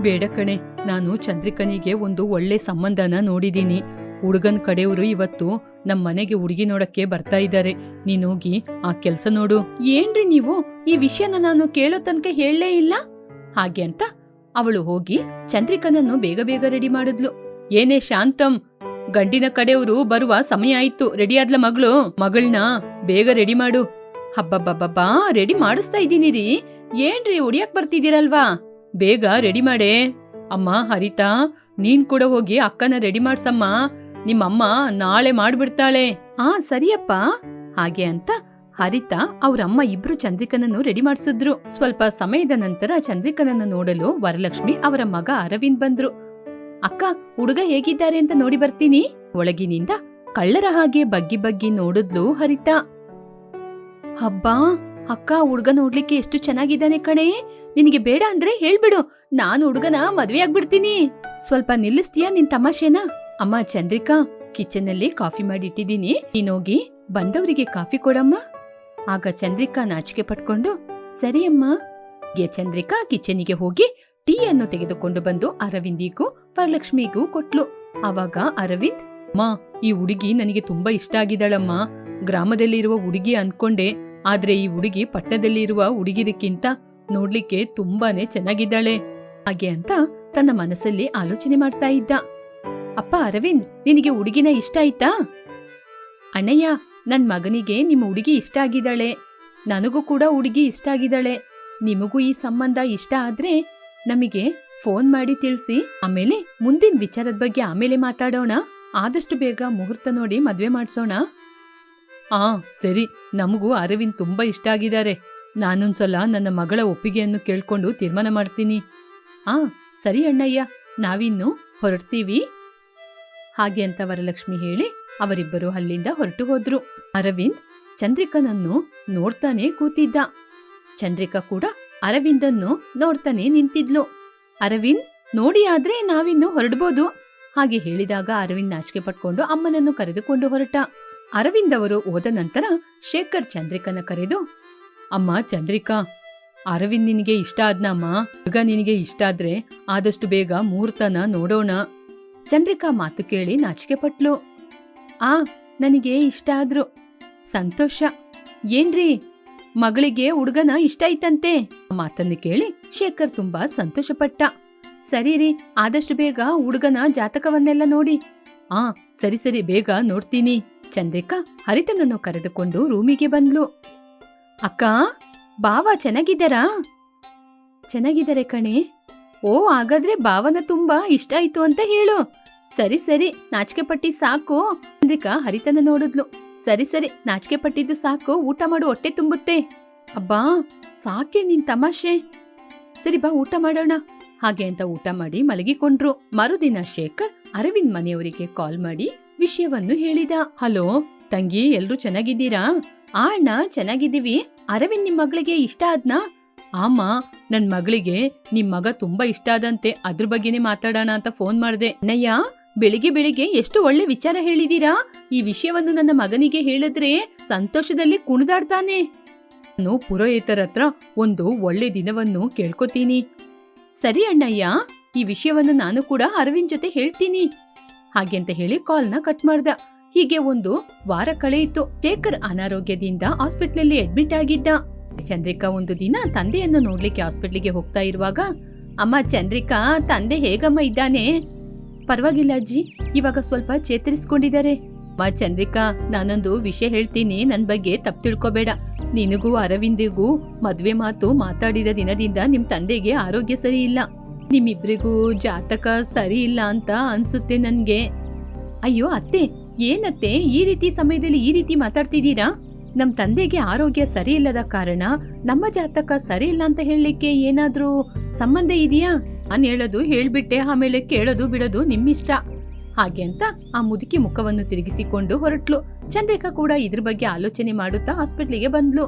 ಬೇಡ ಕಣೆ. ನಾನು ಚಂದ್ರಿಕನಿಗೆ ಒಂದು ಒಳ್ಳೆ ಸಂಬಂಧನ ನೋಡಿದೀನಿ ಹುಡುಗನ್ ಕಡೆಯವರು ಇವತ್ತು ನಮ್ ಮನೆಗೆ ಹುಡುಗಿ ನೋಡಕ್ಕೆ ಬರ್ತಾ ಇದ್ದಾರೆ ನೀನ್ ಹೋಗಿ ಆ ಕೆಲ್ಸ ನೋಡು. ಏನ್ರಿ ನೀವು? ಈ ವಿಷಯನ ನಾನು ಕೇಳೋ ತನಕ ಹೇಳಲೇ ಇಲ್ಲ? ಹಾಗೆ ಅಂತ ಅವಳು ಹೋಗಿ ಚಂದ್ರಿಕನನ್ನು ಬೇಗ ಬೇಗ ರೆಡಿ ಮಾಡಿದ್ಲು. ಏನೇ ಶಾಂತಂ, ಗಂಡಿನ ಕಡೆಯವರು ಬರುವ ಸಮಯ ಆಯ್ತು. ರೆಡಿ ಆದ್ಲ ಮಗಳು ಮಗಳನ್ನ ಬೇಗ ರೆಡಿ ಮಾಡು. ಹಬ್ಬಬ್ಬಬ್ಬಬ್ಬಾ ರೆಡಿ ಮಾಡಿಸ್ತಾ ಇದ್ದೀನಿ ರೀ ಏನ್ರಿ ಹೊಡಿಯಕ್ ಬರ್ತಿದ್ದೀರಲ್ವಾ? ಬೇಗ ರೆಡಿ ಮಾಡೇ. ಅಮ್ಮ, ಹರಿತಾ, ನೀನ್ ಕೂಡ ಹೋಗಿ ಅಕ್ಕನ ರೆಡಿ ಮಾಡ್ಸಮ್ಮ. ನಿಮ್ಮಮ್ಮ ನಾಳೆ ಮಾಡ್ಬಿಡ್ತಾಳೆ. ಆ, ಸರಿಯಪ್ಪ. ಹಾಗೆ ಅಂತ ಹರಿತಾ ಅವ್ರಮ್ಮ ಇಬ್ರು ಚಂದ್ರಿಕನನ್ನು ರೆಡಿ ಮಾಡಿಸಿದ್ರು. ಸ್ವಲ್ಪ ಸಮಯದ ನಂತರ ಚಂದ್ರಿಕನನ್ನು ನೋಡಲು ವರಲಕ್ಷ್ಮಿ ಅವರ ಮಗ ಅರವಿಂದ್ ಬಂದ್ರು. ಅಕ್ಕ, ಹುಡುಗ ಹೇಗಿದ್ದಾರೆ ಅಂತ ನೋಡಿ ಬರ್ತೀನಿ. ಒಳಗಿನಿಂದ ಕಳ್ಳರ ಹಾಗೆ ಬಗ್ಗಿ ಬಗ್ಗಿ ನೋಡಿದ್ಲು ಹರಿತಾ. ಹಬ್ಬಾ, ಅಕ್ಕ, ಹುಡುಗ ನೋಡ್ಲಿಕ್ಕೆ ಎಷ್ಟು ಚೆನ್ನಾಗಿದ್ದಾನೆ ಕಣೆ. ನಿನಗೆ ಬೇಡ ಅಂದ್ರೆ ಹೇಳ್ಬಿಡು. ನಾನು ಹುಡುಗನ ಮದ್ವೆ ಆಗ್ಬಿಡ್ತೀನಿ ಸ್ವಲ್ಪ ನಿಲ್ಲಿಸ್ತೀಯಾ ನಿನ್ ತಮಾಷೆನಾ? ಅಮ್ಮ ಚಂದ್ರಿಕಾ ಕಿಚನ್ ಅಲ್ಲಿ ಕಾಫಿ ಮಾಡಿ ಇಟ್ಟಿದ್ದೀನಿ ನೀನೋಗಿ ಬಂದವರಿಗೆ ಕಾಫಿ ಕೊಡಮ್ಮ. ಆಗ ಚಂದ್ರಿಕಾ ನಾಚಿಕೆ ಪಟ್ಕೊಂಡು, ಸರಿ ಅಮ್ಮ. ಗೆ ಚಂದ್ರಿಕಾ ಕಿಚನಿಗೆ ಹೋಗಿ ಟೀ ಅನ್ನು ತೆಗೆದುಕೊಂಡು ಬಂದು ಅರವಿಂದಿಗೂ ವರಲಕ್ಷ್ಮಿಗೂ ಕೊಟ್ಲು. ಆವಾಗ ಅರವಿಂದ್, ಅಮ್ಮ, ಈ ಹುಡುಗಿ ನನಗೆ ತುಂಬಾ ಇಷ್ಟ ಆಗಿದ್ದಾಳಮ್ಮ. ಗ್ರಾಮದಲ್ಲಿರುವ ಹುಡುಗಿ ಅನ್ಕೊಂಡೆ. ಆದ್ರೆ ಈ ಹುಡುಗಿ ಪಟ್ಟಣದಲ್ಲಿರುವ ಹುಡುಗಿದಕ್ಕಿಂತ ನೋಡ್ಲಿಕ್ಕೆ ತುಂಬಾನೇ ಚೆನ್ನಾಗಿದ್ದಾಳೆ. ಹಾಗೆ ಅಂತ ತನ್ನ ಮನಸ್ಸಲ್ಲಿ ಆಲೋಚನೆ ಮಾಡ್ತಾ ಇದ್ದ. ಅಪ್ಪ ಅರವಿಂದ್, ನಿನಗೆ ಹುಡುಗಿನ ಇಷ್ಟ ಆಯ್ತಾ? ಅಣ್ಣಯ್ಯ, ನನ್ ಮಗನಿಗೆ ನಿಮ್ಮ ಹುಡುಗಿ ಇಷ್ಟ ಆಗಿದ್ದಾಳೆ. ನನಗೂ ಕೂಡ ಹುಡುಗಿ ಇಷ್ಟ ಆಗಿದ್ದಾಳೆ. ನಿಮಗೂ ಈ ಸಂಬಂಧ ಇಷ್ಟ ಆದ್ರೆ ನಮಗೆ ಫೋನ್ ಮಾಡಿ ತಿಳಿಸಿ, ಆಮೇಲೆ ಮುಂದಿನ ವಿಚಾರದ ಬಗ್ಗೆ ಆಮೇಲೆ ಮಾತಾಡೋಣ. ಆದಷ್ಟು ಬೇಗ ಮುಹೂರ್ತ ನೋಡಿ ಮದ್ವೆ ಮಾಡಿಸೋಣ. ಆ, ಸರಿ. ನಮಗೂ ಅರವಿಂದ್ ತುಂಬಾ ಇಷ್ಟ ಆಗಿದ್ದಾರೆ. ನಾನೊಂದ್ಸಲ ನನ್ನ ಮಗಳ ಒಪ್ಪಿಗೆಯನ್ನು ಕೇಳ್ಕೊಂಡು ತೀರ್ಮಾನ ಮಾಡ್ತೀನಿ. ಆ, ಸರಿ ಅಣ್ಣಯ್ಯ. ನಾವಿನ್ನು ಹೊರಡ್ತೀವಿ. ಹಾಗೆ ಅಂತ ವರಲಕ್ಷ್ಮಿ ಹೇಳಿ ಅವರಿಬ್ಬರು ಅಲ್ಲಿಂದ ಹೊರಟು ಹೋದ್ರು. ಅರವಿಂದ್ ಚಂದ್ರಿಕನನ್ನು ನೋಡ್ತಾನೆ ಕೂತಿದ್ದ. ಚಂದ್ರಿಕಾ ಕೂಡ ಅರವಿಂದನ್ನು ನೋಡ್ತಾನೆ ನಿಂತಿದ್ಲು. ಅರವಿಂದ್, ನೋಡಿ ಆದ್ರೆ ನಾವಿನ್ನು ಹೊರಡ್ಬೋದು. ಹಾಗೆ ಹೇಳಿದಾಗ ಅರವಿಂದ್ ನಾಚಿಕೆ ಪಟ್ಕೊಂಡು ಅಮ್ಮನನ್ನು ಕರೆದುಕೊಂಡು ಹೊರಟ. ಅರವಿಂದ್ ಅವರು ಹೋದ ನಂತರ ಶೇಖರ್ ಚಂದ್ರಿಕನ ಕರೆದು, ಅಮ್ಮ, ಚಂದ್ರಿಕಾ, ಅರವಿಂದ್ ನಿನಗೆ ಇಷ್ಟ ಆದ್ನಮ್ಮ ಹುಡುಗ ನಿನಗೆ ಇಷ್ಟ ಆದ್ರೆ ಆದಷ್ಟು ಬೇಗ ಮುಹೂರ್ತನ ನೋಡೋಣ. ಚಂದ್ರಿಕಾ ಮಾತು ಕೇಳಿ ನಾಚಿಕೆ ಪಟ್ಲು ಆ, ನನಗೆ ಇಷ್ಟ ಆದ್ರು. ಸಂತೋಷ. ಏನ್ರಿ? ಮಗಳಿಗೆ ಹುಡುಗನ ಇಷ್ಟ ಆ ಮಾತನ್ನು ಕೇಳಿ ಶೇಖರ್ ತುಂಬಾ ಸಂತೋಷಪಟ್ಟ. ಸರಿ ರೀ, ಆದಷ್ಟು ಬೇಗ ಹುಡುಗನ ಜಾತಕವನ್ನೆಲ್ಲ ನೋಡಿ. ಆ, ಸರಿ ಸರಿ, ಬೇಗ ನೋಡ್ತೀನಿ. ಚಂದ್ರಿಕಾ ಹರಿತನನ್ನು ಕರೆದುಕೊಂಡು ರೂಮಿಗೆ ಬಂದ್ಲು. ಅಕ್ಕ ಬಾವ ಚೆನ್ನಾಗಿದ್ದಾರಾ? ಚೆನ್ನಾಗಿದ್ದಾರೆ ಕಣೆ. ಓ, ಹಾಗಾದ್ರೆ ಭಾವನ ತುಂಬಾ ಇಷ್ಟ ಆಯ್ತು ಅಂತ ಹೇಳು. ಸರಿ ಸರಿ, ನಾಚಿಕೆ ಪಟ್ಟಿ ಸಾಕು. ಅಂದಿಕ ಹರಿತನ ನೋಡಿದ್ಲು. ಸರಿ ಸರಿ, ನಾಚಿಕೆ ಪಟ್ಟಿದ್ದು ಸಾಕು, ಊಟ ಮಾಡು, ಹೊಟ್ಟೆ ತುಂಬುತ್ತೆ. ಅಬ್ಬಾ, ಸಾಕೆ ನಿನ್ ತಮಾಷೆ. ಸರಿ, ಬಾ, ಊಟ ಮಾಡೋಣ. ಹಾಗೆ ಅಂತ ಊಟ ಮಾಡಿ ಮಲಗಿಕೊಂಡ್ರು. ಮರುದಿನ ಶೇಖರ್ ಅರವಿಂದ್ ಮನೆಯವರಿಗೆ ಕಾಲ್ ಮಾಡಿ ವಿಷಯವನ್ನು ಹೇಳಿದ. ಹಲೋ, ತಂಗಿ, ಎಲ್ರು ಚೆನ್ನಾಗಿದ್ದೀರಾ? ಆ ಅಣ್ಣ ಚೆನ್ನಾಗಿದ್ದೀವಿ. ಅರವಿಂದ್ ನಿಮ್ ಮಗಳಿಗೆ ಇಷ್ಟ ಆದ್ನಾ? ಆಮ, ನನ್ ಮಗಳಿಗೆ ನಿಮ್ ಮಗ ತುಂಬಾ ಇಷ್ಟ ಆದಂತೆ, ಅದ್ರ ಬಗ್ಗೆನೇ ಮಾತಾಡೋಣ ಅಂತ ಫೋನ್ ಮಾಡ್ದೆ. ಅಣ್ಣಯ್ಯ ಬೆಳಿಗ್ಗೆ ಬೆಳಿಗ್ಗೆ ಎಷ್ಟು ಒಳ್ಳೆ ವಿಚಾರ ಹೇಳಿದೀರಾ? ಈ ವಿಷಯವನ್ನು ನನ್ನ ಮಗನಿಗೆ ಹೇಳಿದ್ರೆ ಸಂತೋಷದಲ್ಲಿ ಕುಣಿದಾಡ್ತಾನೆ. ನಾನು ಪುರೋಹಿತರ ಹತ್ರ ಒಂದು ಒಳ್ಳೆ ದಿನವನ್ನು ಕೇಳ್ಕೊತೀನಿ. ಸರಿ ಅಣ್ಣಯ್ಯ, ಈ ವಿಷಯವನ್ನು ನಾನು ಕೂಡ ಅರವಿಂದ್ ಜೊತೆ ಹೇಳ್ತೀನಿ. ಹಾಗೆ ಅಂತ ಹೇಳಿ ಕಾಲ್ನ ಕಟ್ ಮಾಡ್ದ. ಹೀಗೆ ಒಂದು ವಾರ ಕಳೆಯಿತು ಶೇಖರ್ ಅನಾರೋಗ್ಯದಿಂದ ಹಾಸ್ಪಿಟ್ಲಲ್ಲಿ ಅಡ್ಮಿಟ್ ಆಗಿದ್ದ. ಚಂದ್ರಿಕಾ ಒಂದು ದಿನ ತಂದೆಯನ್ನು ನೋಡ್ಲಿಕ್ಕೆ ಹಾಸ್ಪಿಟ್ಲಿಗೆ ಹೋಗ್ತಾ ಇರುವಾಗ, ಅಮ್ಮ, ಚಂದ್ರಿಕಾ, ತಂದೆ ಹೇಗಮ್ಮ ಇದ್ದಾನೆ? ಪರವಾಗಿಲ್ಲ ಅಜ್ಜಿ. ಇವಾಗ ಸ್ವಲ್ಪ ಚೇತರಿಸ್ಕೊಂಡಿದ್ದಾರೆ. ಮಾ ಚಂದ್ರಿಕಾ, ನಾನೊಂದು ವಿಷಯ ಹೇಳ್ತೀನಿ. ನನ್ ಬಗ್ಗೆ ತಪ್ಪು ತಿಳ್ಕೊಬೇಡ. ನಿನಗೂ ಅರವಿಂದಿಗೂ ಮದುವೆ ಮಾತು ಮಾತಾಡಿದ ದಿನದಿಂದ ನಿಮ್ ತಂದೆಗೆ ಆರೋಗ್ಯ ಸರಿ ಇಲ್ಲ. ನಿಮ್ಮಿಬ್ರಿಗೂ ಜಾತಕ ಸರಿ ಇಲ್ಲ ಅಂತ ಅನ್ಸುತ್ತೆ ನನ್ಗೆ. ಅಯ್ಯೋ, ಅತ್ತೆ, ಏನತ್ತೆ? ಈ ರೀತಿ ಸಮಯದಲ್ಲಿ ಈ ರೀತಿ ಮಾತಾಡ್ತಿದ್ದೀರಾ? ನಮ್ ತಂದೆಗೆ ಆರೋಗ್ಯ ಸರಿ ಇಲ್ಲದ ಕಾರಣ ನಮ್ಮ ಜಾತಕ ಸರಿ ಇಲ್ಲ ಅಂತ ಹೇಳಲಿಕ್ಕೆ ಏನಾದ್ರೂ ಸಂಬಂಧ ಇದೆಯಾ? ನಾನ್ ಹೇಳೋದು, ಹೇಳ್ಬಿಟ್ಟೆ, ಆಮೇಲೆ ಕೇಳೋದು, ಬಿಡೋದು ನಿಮ್ಮಿಷ್ಟ. ಹಾಗೆ ಅಂತ ಆ ಮುದುಕಿ ಮುಖವನ್ನು ತಿರುಗಿಸಿಕೊಂಡು ಹೊರಟ್ಲು. ಚಂದ್ರಿಕಾ ಕೂಡ ಇದ್ರ ಬಗ್ಗೆ ಆಲೋಚನೆ ಮಾಡುತ್ತಾ ಹಾಸ್ಪಿಟ್ಲಿಗೆ ಬಂದ್ಲು.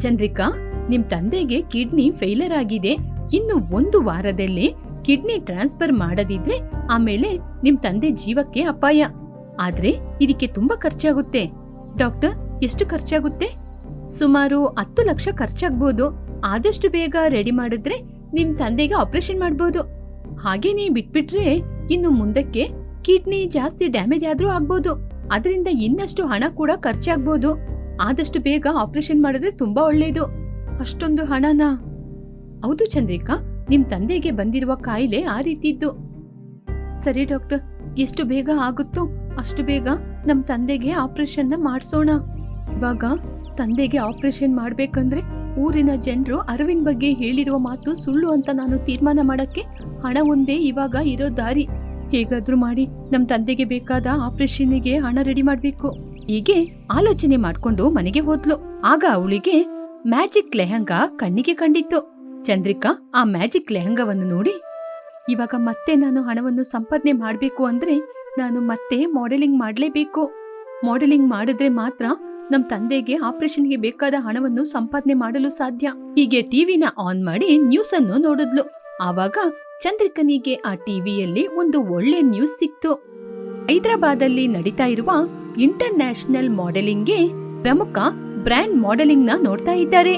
ಚಂದ್ರಿಕಾ, ನಿಮ್ ತಂದೆಗೆ ಕಿಡ್ನಿ ಫೇಲರ್ ಆಗಿದೆ. ಇನ್ನು ಒಂದು ವಾರದಲ್ಲಿ ಕಿಡ್ನಿ ಟ್ರಾನ್ಸ್ಫರ್ ಮಾಡದಿದ್ರೆ ಆಮೇಲೆ ನಿಮ್ ತಂದೆ ಜೀವಕ್ಕೆ ಅಪಾಯ. ಆದ್ರೆ ಇದಕ್ಕೆ ತುಂಬಾ ಖರ್ಚಾಗುತ್ತೆ. ಡಾಕ್ಟರ್, ಎಷ್ಟು ಖರ್ಚಾಗುತ್ತೆ? ಸುಮಾರು ಹತ್ತು ಲಕ್ಷ ಖರ್ಚಾಗ್ಬೋದು. ಆದಷ್ಟು ಬೇಗ ರೆಡಿ ಮಾಡಿದ್ರೆ ನಿಮ್ ತಂದೆಗೆ ಆಪರೇಷನ್ ಮಾಡ್ಬೋದು. ಹಾಗೇನೇ ಬಿಟ್ಬಿಟ್ರೆ ಇನ್ನು ಮುಂದಕ್ಕೆ ಕಿಡ್ನಿ ಜಾಸ್ತಿ ಡ್ಯಾಮೇಜ್ ಆದ್ರೂ ಆಗ್ಬೋದು. ಅದರಿಂದ ಇನ್ನಷ್ಟು ಹಣ ಕೂಡ ಖರ್ಚಾಗ್ಬೋದು. ಆದಷ್ಟು ಬೇಗ ಆಪರೇಷನ್ ಮಾಡಿದ್ರೆ ತುಂಬಾ ಒಳ್ಳೇದು. ಅಷ್ಟೊಂದು ಹಣನಾ? ಹೌದು ಚಂದ್ರಿಕಾ, ನಿಮ್ ತಂದೆಗೆ ಬಂದಿರುವ ಕಾಯಿಲೆ ಆ ರೀತಿ ಇದ್ದು ಸರಿ ಡಾಕ್ಟರ್, ಎಷ್ಟು ಬೇಗ ಆಗುತ್ತೋ ಅಷ್ಟು ಬೇಗ ನಮ್ ತಂದೆಗೆ ಆಪರೇಷನ್ ಮಾಡ್ಸೋಣ. ಇವಾಗ ತಂದೆಗೆ ಆಪರೇಷನ್ ಮಾಡ್ಬೇಕಂದ್ರೆ ಊರಿನ ಜನರು ಅರವಿಂದ್ ಬಗ್ಗೆ ಹೇಳಿರುವ ಮಾತು ಸುಳ್ಳು ಅಂತ ನಾನು ತೀರ್ಮಾನ ಮಾಡಕ್ಕೆ ಹಣ ಒಂದೇ ಇವಾಗ ಇರೋ ದಾರಿ. ಹೇಗಾದ್ರೂ ಮಾಡಿ ನಮ್ಮ ತಂದೆಗೆ ಬೇಕಾದ ಆಪರೇಷನ್ಗೆ ಹಣ ರೆಡಿ ಮಾಡಬೇಕು. ಹೀಗೆ ಆಲೋಚನೆ ಮಾಡ್ಕೊಂಡು ಮನೆಗೆ ಹೋದ್ಲು. ಆಗ ಅವಳಿಗೆ ಮ್ಯಾಜಿಕ್ ಲೆಹಂಗಾ ಕಣ್ಣಿಗೆ ಕಂಡಿತ್ತು. ಚಂದ್ರಿಕಾ ಆ ಮ್ಯಾಜಿಕ್ ಲೆಹಂಗಾವನ್ನು ನೋಡಿ, ಇವಾಗ ಮತ್ತೆ ನಾನು ಹಣವನ್ನು ಸಂಪಾದನೆ ಮಾಡಬೇಕು ಅಂದ್ರೆ ನಾನು ಮತ್ತೆ ಮಾಡೆಲಿಂಗ್ ಮಾಡಲೇಬೇಕು. ಮಾಡೆಲಿಂಗ್ ಮಾಡಿದ್ರೆ ಮಾತ್ರ ನಮ್ ತಂದೆಗೆ ಆಪರೇಷನ್ಗೆ ಬೇಕಾದ ಹಣವನ್ನು ಸಂಪಾದನೆ ಮಾಡಲು ಸಾಧ್ಯ. ಹೀಗೆ ಟಿವಿನ ಆನ್ ಮಾಡಿ ನ್ಯೂಸ್ ಅನ್ನು ನೋಡಿದ್ಲು. ಆವಾಗ ಚಂದ್ರಿಕನಿಗೆ ಆ ಟಿವಿಯಲ್ಲಿ ಒಂದು ಒಳ್ಳೆ ನ್ಯೂಸ್ ಸಿಕ್ತು. ಹೈದರಾಬಾದಲ್ಲಿ ನಡೀತಾ ಇರುವ ಇಂಟರ್ ನ್ಯಾಷನಲ್ ಮಾಡೆಲಿಂಗ್ಗೆ ಪ್ರಮುಖ ಬ್ರ್ಯಾಂಡ್ ಮಾಡೆಲಿಂಗ್ನ ನೋಡ್ತಾ ಇದ್ದಾರೆ.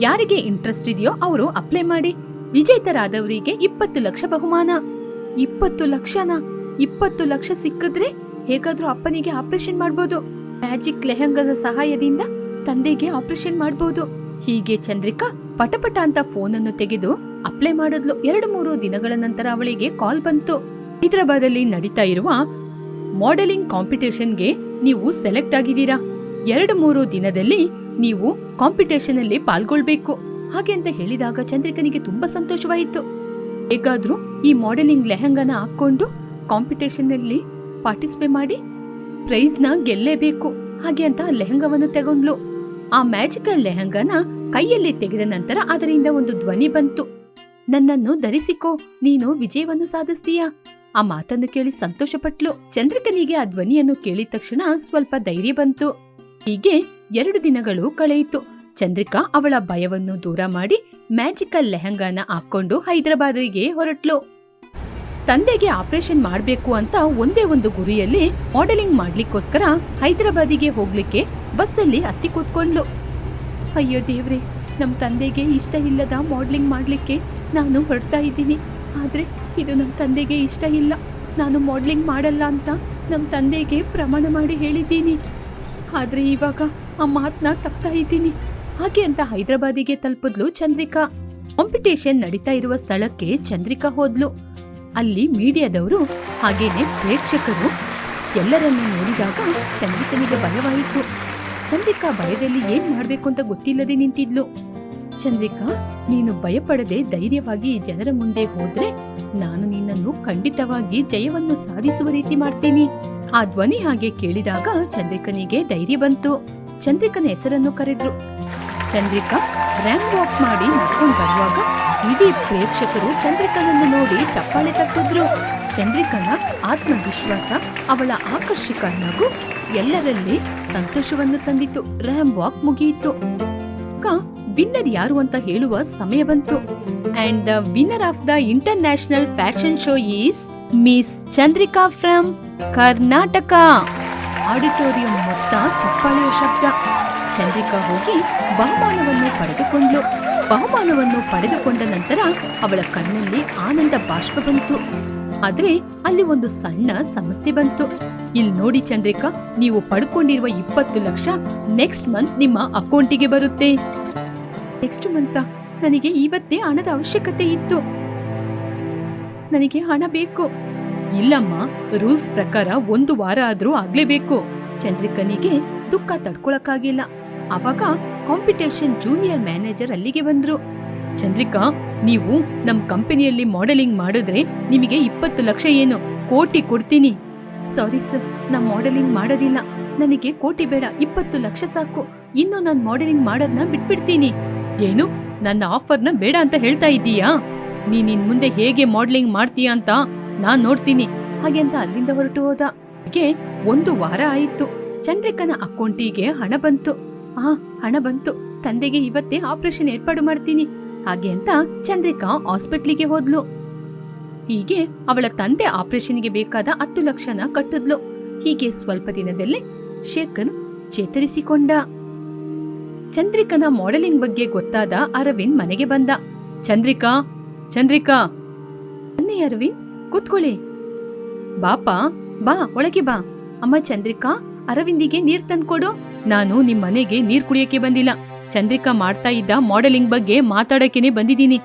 ಯಾರಿಗೆ ಇಂಟ್ರೆಸ್ಟ್ ಇದೆಯೋ ಅವರು ಅಪ್ಲೈ ಮಾಡಿ. ವಿಜೇತರಾದವರಿಗೆ ಇಪ್ಪತ್ತು ಲಕ್ಷ ಬಹುಮಾನ. ಇಪ್ಪತ್ತು ಲಕ್ಷನ? ಇಪ್ಪತ್ತು ಲಕ್ಷ ಸಿಕ್ಕಿದ್ರೆ ಹೇಗಾದ್ರೂ ಅಪ್ಪನಿಗೆ ಆಪರೇಷನ್ ಮಾಡ್ಬೋದು. ಮ್ಯಾಜಿಕ್ ಲೆಹಂಗದ ಸಹಾಯದಿಂದ ತಂದೆಗೆ ಆಪರೇಷನ್ ಮಾಡಬಹುದು ಹೀಗೆ ಚಂದ್ರಿಕಾ ಪಟಪಟ ಅಂತ ಫೋನ್ ಅನ್ನು ತೆಗೆದು ಅಪ್ಲೈ ಮಾಡಿದ್ಲು. ಎರಡು ಮೂರು ದಿನಗಳ ನಂತರ ಅವಳಿಗೆ ಕಾಲ್ ಬಂತು. ಹೈದರಾಬಾದಲ್ಲಿ ನಡೀತಾ ಇರುವ ಮಾಡೆಲಿಂಗ್ ಕಾಂಪಿಟೇಷನ್ಗೆ ನೀವು ಸೆಲೆಕ್ಟ್ ಆಗಿದ್ದೀರಾ? ಎರಡು ಮೂರು ದಿನದಲ್ಲಿ ನೀವು ಕಾಂಪಿಟೇಷನ್ ಅಲ್ಲಿ ಪಾಲ್ಗೊಳ್ಬೇಕು. ಹಾಗೆ ಅಂತ ಹೇಳಿದಾಗ ಚಂದ್ರಿಕನಿಗೆ ತುಂಬಾ ಸಂತೋಷವಾಯಿತು. ಹೇಗಾದ್ರೂ ಈ ಮಾಡೆಲಿಂಗ್ ಲೆಹಂಗನ ಹಾಕೊಂಡು ಕಾಂಪಿಟೇಷನ್ ಅಲ್ಲಿ ಪಾರ್ಟಿಸಿಪೇಟ್ ಮಾಡಿ ಪ್ರೈಸ್ನ ಗೆಲ್ಲೇಬೇಕು. ಹಾಗೆ ಅಂತ ಲೆಹಂಗವನ್ನು ತಗೊಂಡ್ಲು. ಆ ಮ್ಯಾಜಿಕಲ್ ಲೆಹಂಗನ ಕೈಯಲ್ಲಿ ತೆಗೆದ ನಂತರ ಅದರಿಂದ ಒಂದು ಧ್ವನಿ ಬಂತು. ನನ್ನನ್ನು ಧರಿಸಿಕೋ, ನೀನು ವಿಜಯವನ್ನು ಸಾಧಿಸ್ತೀಯಾ? ಆ ಮಾತನ್ನು ಕೇಳಿ ಸಂತೋಷಪಟ್ಲು. ಚಂದ್ರಿಕನಿಗೆ ಆ ಧ್ವನಿಯನ್ನು ಕೇಳಿದ ತಕ್ಷಣ ಸ್ವಲ್ಪ ಧೈರ್ಯ ಬಂತು. ಹೀಗೆ ಎರಡು ದಿನಗಳು ಕಳೆಯಿತು. ಚಂದ್ರಿಕಾ ಅವಳ ಭಯವನ್ನು ದೂರ ಮಾಡಿ ಮ್ಯಾಜಿಕಲ್ ಲೆಹಂಗಾನ ಹಾಕೊಂಡು ಹೈದರಾಬಾದಿಗೆ ಹೊರಟ್ಲು. ತಂದೆಗೆ ಆಪರೇಷನ್ ಮಾಡಬೇಕು ಅಂತ ಒಂದೇ ಒಂದು ಗುರಿಯಲ್ಲಿ ಮಾಡೆಲಿಂಗ್ ಮಾಡ್ಲಿಕ್ಕೋಸ್ಕರ ಹೈದರಾಬಾದಿಗೆ ಹೋಗ್ಲಿಕ್ಕೆ ಬಸ್ಸಲ್ಲಿ ಹತ್ತಿ ಕೂತ್ಕೊಂಡ್ಲು. ಅಯ್ಯೋ ದೇವ್ರೆ ನಮ್ಮ ತಂದೆಗೆ ಇಷ್ಟ ಇಲ್ಲದ ಮಾಡೆಲಿಂಗ್ ಮಾಡ್ಲಿಕ್ಕೆ ನಾನು ಹೊರಡ್ತಾ ಇದ್ದೀನಿ. ಆದ್ರೆ ಇದು ನಮ್ಮ ತಂದೆಗೆ ಇಷ್ಟ ಇಲ್ಲ. ನಾನು ಮಾಡೆಲಿಂಗ್ ಮಾಡಲ್ಲ ಅಂತ ನಮ್ಮ ತಂದೆಗೆ ಪ್ರಮಾಣ ಮಾಡಿ ಹೇಳಿದ್ದೀನಿ. ಆದ್ರೆ ಇವಾಗ ಆ ಮಾತನ್ನ ತಪ್ತಾ ಇದ್ದೀನಿ. ಹಾಗೆ ಅಂತ ಹೈದರಾಬಾದಿಗೆ ತಲುಪಿದ್ಲು ಚಂದ್ರಿಕಾ. ಕಾಂಪಿಟೇಷನ್ ನಡೀತಾ ಇರುವ ಸ್ಥಳಕ್ಕೆ ಚಂದ್ರಿಕಾ ಹೋದ್ಲು. ಅಲ್ಲಿ ಮೀಡಿಯಾದವರು ಹಾಗೇನೆ ಪ್ರೇಕ್ಷಕರು ಎಲ್ಲರನ್ನು ನೋಡಿದಾಗ ಚಂದ್ರಿಕನಿಗೆ ಭಯವಾಯಿತು. ಚಂದ್ರಿಕಾ ಭಯದಲ್ಲಿ ಏನ್ ಮಾಡ್ಬೇಕು ಅಂತ ಗೊತ್ತಿಲ್ಲದೆ ನಿಂತಿದ್ಲು. ಚಂದ್ರಿಕಾ, ನೀನು ಭಯಪಡದೆ ಧೈರ್ಯವಾಗಿ ಜನರ ಮುಂದೆ ಹೋದ್ರೆ ನಾನು ನಿನ್ನನ್ನು ಖಂಡಿತವಾಗಿ ಜಯವನ್ನು ಸಾಧಿಸುವ ರೀತಿ ಮಾಡ್ತೀನಿ. ಆ ಧ್ವನಿ ಹಾಗೆ ಕೇಳಿದಾಗ ಚಂದ್ರಿಕನಿಗೆ ಧೈರ್ಯ ಬಂತು. ಚಂದ್ರಿಕನ ಹೆಸರನ್ನು ಕರೆದ್ರು. ಚಂದ್ರಿಕಾ ರ್ಯಾಂಪ್ ವಾಕ್ ಮಾಡಿ ನಡ್ಕೊಂಡು ಬರುವಾಗ ಇಡೀ ಪ್ರೇಕ್ಷಕರು ಚಂದ್ರಿಕನನ್ನು ನೋಡಿ ಚಪ್ಪಾಳೆ ತಟ್ಟಿದ್ರು. ಚಂದ್ರಿಕನ ಆತ್ಮವಿಶ್ವಾಸ, ಅವಳ ಆಕರ್ಷಕ ನಗು ಎಲ್ಲರಲ್ಲಿ ಸಂತೋಷವನ್ನು ತಂದಿತು ರ್ಯಾಂಪ್ ವಾಕ್ ಮುಗಿಯಿತು. ವಿನ್ನರ್ ಯಾರು ಅಂತ ಹೇಳುವ ಸಮಯ ಬಂತು. And the winner of the international fashion show is miss Chandrika from Karnataka auditorium ಮೊತ್ತ ಚಪ್ಪಾಳೆಯ ಶಬ್ದ. ಚಂದ್ರಿಕಾ ಹೋಗಿ ಬಹುಮಾನವನ್ನು ಪಡೆದುಕೊಂಡ್ಲು. ಬಹುಮಾನವನ್ನು ಪಡೆದುಕೊಂಡ ನಂತರ ಅವಳ ಕಣ್ಣಲ್ಲಿ ಆನಂದ ಬಾಷ್ಪ ಬಂತು. ಆದ್ರೆ ಅಲ್ಲಿ ಒಂದು ಸಣ್ಣ ಸಮಸ್ಯೆ ಬಂತು. ಇಲ್ಲಿ ನೋಡಿ ಚಂದ್ರಿಕಾ, ನೀವು ಪಡ್ಕೊಂಡಿರುವ ಇಪ್ಪತ್ತು ಲಕ್ಷ ನೆಕ್ಸ್ಟ್ ಮಂತ್ ನಿಮ್ಮ ಅಕೌಂಟಿಗೆ ಬರುತ್ತೆ. ನೆಕ್ಸ್ಟ್ ಮಂತ ನನಗೆ ಇವತ್ತೇ ಹಣದ ಅವಶ್ಯಕತೆ ಇತ್ತು. ನನಗೆ ಹಣ ಬೇಕು. ಇಲ್ಲಮ್ಮ, ರೂಲ್ಸ್ ಪ್ರಕಾರ ಒಂದು ವಾರ ಆದ್ರೂ ಆಗ್ಲೇಬೇಕು. ಚಂದ್ರಿಕನಿಗೆ ದುಃಖ ತಡ್ಕೊಳಕ್ಕಾಗಿಲ್ಲ. ಅವಾಗ ಕಾಂಪಿಟೇಷನ್ ಜೂನಿಯರ್ ಮ್ಯಾನೇಜರ್ ಅಲ್ಲಿಗೆ ಬಂದ್ರು. ಚಂದ್ರಿಕಾ, ನೀವು ನಮ್ ಕಂಪನಿಯಲ್ಲಿ ಮಾಡೆಲಿಂಗ್ ಮಾಡಿದ್ರೆ ನಿಮಗೆ ಇಪ್ಪತ್ತು ಲಕ್ಷ ಏನು? ಕೋಟಿ ಕೊಡ್ತೀನಿ. ಸಾರಿ ಸರ್ ನಾ ಮಾಡೆಲಿಂಗ್ ಮಾಡೋದಿಲ್ಲ. ನನಗೆ ಕೋಟಿ ಬೇಡ, ಇಪ್ಪತ್ತು ಲಕ್ಷ ಸಾಕು. ಇನ್ನು ನಾನ್ ಮಾಡೆಲಿಂಗ್ ಮಾಡೋದ್ನ ಬಿಟ್ಬಿಡ್ತೀನಿ. ಏನು? ನನ್ನ ಆಫರ್ನ ಬೇಡ ಅಂತ ಹೇಳ್ತಾ ಇದ್ದೀಯಾ? ನೀನ್ ಇನ್ ಮುಂದೆ ಹೇಗೆ ಮಾಡೆಲಿಂಗ್ ಮಾಡ್ತೀಯಾ ಅಂತ ನಾನ್ ನೋಡ್ತೀನಿ. ಹಾಗೆ ಅಂತ ಅಲ್ಲಿಂದ ಹೊರಟು ಹೋದ. ಒಂದು ವಾರ ಆಯಿತು. ಚಂದ್ರಿಕನ ಅಕೌಂಟಿಗೆ ಹಣ ಬಂತು. ಆ, ಹಣ ಬಂತು. ತಂದೆಗೆ ಇವತ್ತೇ ಆಪರೇಷನ್ ಏರ್ಪಾಡು ಮಾಡ್ತೀನಿ. ಹಾಗೆ ಅಂತ ಚಂದ್ರಿಕಾ ಹಾಸ್ಪಿಟ್ಲಿಗೆ ಹೋದ್ಲು. ಹೀಗೆ ಅವಳ ತಂದೆ ಆಪರೇಷನ್ಗೆ ಬೇಕಾದ ಹತ್ತು ಲಕ್ಷನ ಕಟ್ಟಿದ್ಲು. ಹೀಗೆ ಸ್ವಲ್ಪ ದಿನದಲ್ಲೇ ಶೇಖರ್ ಚೇತರಿಸಿಕೊಂಡ. ಚಂದ್ರಿಕನ ಮಾಡೆಲಿಂಗ್ ಬಗ್ಗೆ ಗೊತ್ತಾದ ಅರವಿಂದ್ ಮನೆಗೆ ಬಂದ. ಚಂದ್ರಿಕಾ ಚಂದ್ರಿಕಾ. ಅನ್ನಿ ಅರವಿಂದ್, ಕೂತ್ಕೊಳ್ಳಿ. ಬಾಪಾ, ಬಾ, ಒಳಗೆ ಬಾ. ಅಮ್ಮ ಚಂದ್ರಿಕಾ, ಅರವಿಂದಿಗೆ ನೀರ್ ತಂದ್ಕೊಡು. ನಾನು ನಿಮ್ ಮನೆಗೆ ನೀರ್ ಕುಡಿಯಕ್ಕೆ ಬಂದಿಲ್ಲ. ಚಂದ್ರಿಕಾ ಮಾಡ್ತಾ ಇದ್ದ ಮಾಡೆಲಿಂಗ್ ಬಗ್ಗೆ ಮಾತಾಡಕ್ಕೇನೆ ಬಂದಿದ್ದೀನಿ.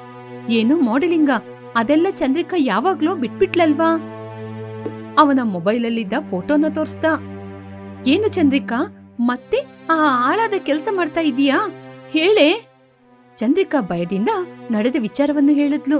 ಏನು ಮಾಡೆಲಿಂಗ ಅದೆಲ್ಲ ಚಂದ್ರಿಕಾ ಯಾವಾಗ್ಲೂ ಬಿಟ್ಬಿಟ್ಲಲ್ವಾ? ಅವನ ಮೊಬೈಲಲ್ಲಿದ್ದ ಫೋಟೋನ ತೋರಿಸ್ದ. ಏನು ಚಂದ್ರಿಕಾ? ಮತ್ತೆ ಆ ಆಳಾದ ಕೆಲಸ ಮಾಡ್ತಾ ಇದೀಯಾ ಹೇಳೆ? ಚಂದ್ರಿಕಾ ಭಯದಿಂದ ನಡೆದ ವಿಚಾರವನ್ನು ಹೇಳಿದ್ಲು.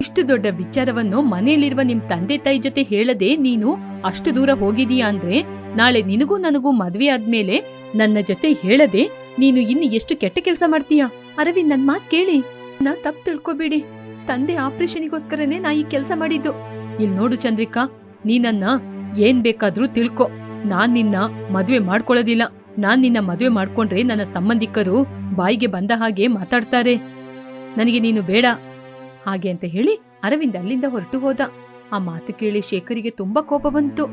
ಇಷ್ಟು ದೊಡ್ಡ ವಿಚಾರವನ್ನು ಮನೆಯಲ್ಲಿರುವ ನಿಮ್ ತಂದೆ ತಾಯಿ ಜೊತೆ ಹೇಳದೆ ನೀನು ಅಷ್ಟು ದೂರ ಹೋಗಿದೀಯಾ ಅಂದ್ರೆ ನಾಳೆ ನಿನಗೂ ನನಗೂ ಮದ್ವೆ ಆದ್ಮೇಲೆ ನನ್ನ ಜೊತೆ ಹೇಳದೆ ನೀನು ಇನ್ನು ಎಷ್ಟು ಕೆಟ್ಟ ಕೆಲಸ ಮಾಡ್ತೀಯಾ? ಅರವಿಂದ್, ನನ್ ಮಾತ್ ಕೇಳಿ. ನಾ ತಪ್ಪು ತಿಳ್ಕೊಬೇಡಿ. ತಂದೆ ಆಪರೇಷನ್ಗೋಸ್ಕರನೇ ನಾ ಈ ಕೆಲಸ ಮಾಡಿದ್ದು. ಇಲ್ ನೋಡು ಚಂದ್ರಿಕಾ, ನೀನನ್ನ ಏನ್ ಬೇಕಾದ್ರೂ ತಿಳ್ಕೊ. ನಾನ್ ನಿನ್ನ ಮದ್ವೆ ಮಾಡ್ಕೊಳ್ಳೋದಿಲ್ಲ. ನಾನ್ ನಿನ್ನ ಮದ್ವೆ ಮಾಡ್ಕೊಂಡ್ರೆ ನನ್ನ ಸಂಬಂಧಿಕರು ಬಾಯಿಗೆ ಬಂದ ಹಾಗೆ ಮಾತಾಡ್ತಾರೆ. ನನಗೆ ನೀನು ಬೇಡ. ಹಾಗೆ ಅಂತ ಹೇಳಿ ಅರವಿಂದ್ ಅಲ್ಲಿಂದ ಹೊರಟು ಹೋದ. ಆ ಮಾತು ಕೇಳಿ ಶೇಖರಿಗೆ ತುಂಬಾ ಕೋಪ ಬಂತು.